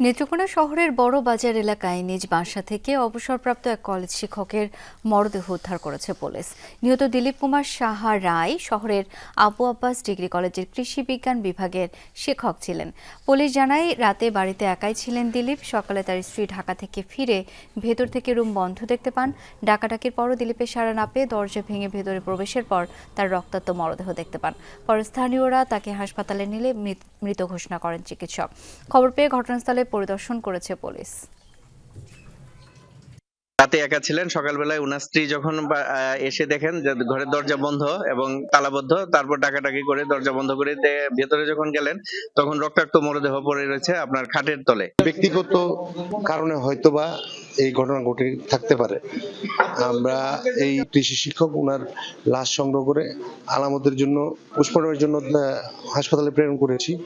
নেত্রকোনা শহরের বড় বাজার এলাকায় নিজ বাসা থেকে অবসরপ্রাপ্ত এক কলেজ শিক্ষকের মরদেহ উদ্ধার করেছে পুলিশ। নিহত দিলীপ কুমার সাহা রায় শহরের আবু আব্বাস ডিগ্রি কলেজের কৃষি বিজ্ঞান বিভাগের শিক্ষক ছিলেন। পুলিশ জানায়, রাতে বাড়িতে একাই ছিলেন দিলীপ। সকালে তার স্ত্রী ঢাকা থেকে ফিরে ভেতর থেকে রুম বন্ধ দেখতে পান। ডাকাডাকির পরও দিলীপের সাড়া না পেয়ে দরজা ভেঙে ভেতরে প্রবেশের পর তার রক্তাক্ত মরদেহ দেখতে পান। পরে স্থানীয়রা তাকে হাসপাতালে নিলে মৃত- মৃত ঘোষণা করেন চিকিৎসক। খবর পেয়ে ঘটনাস্থলে পরিদর্শন করেছে পুলিশ। রাতে একা ছিলেন। সকালবেলায় উনার স্ত্রী যখন বা- এসে দেখেন যে ঘরের দরজা বন্ধ এবং তালাবদ্ধ তারপর ডাকাডাকি করে দরজা বন্ধ করে ভেতরে যখন গেলেন তখন রক্তাক্ত মরদেহ পড়ে রয়েছে আপনার খাটের তলে। ব্যক্তিগত কারণে হয়তোবা এই ঘটনা ঘটে থাকতে পারে। আমরা এই কৃষি শিক্ষক ওনার লাশ সংগ্রহ করে আলামতের জন্য পোস্টমর্টমের জন্য আহ, হাসপাতালে প্রেরণ করেছি।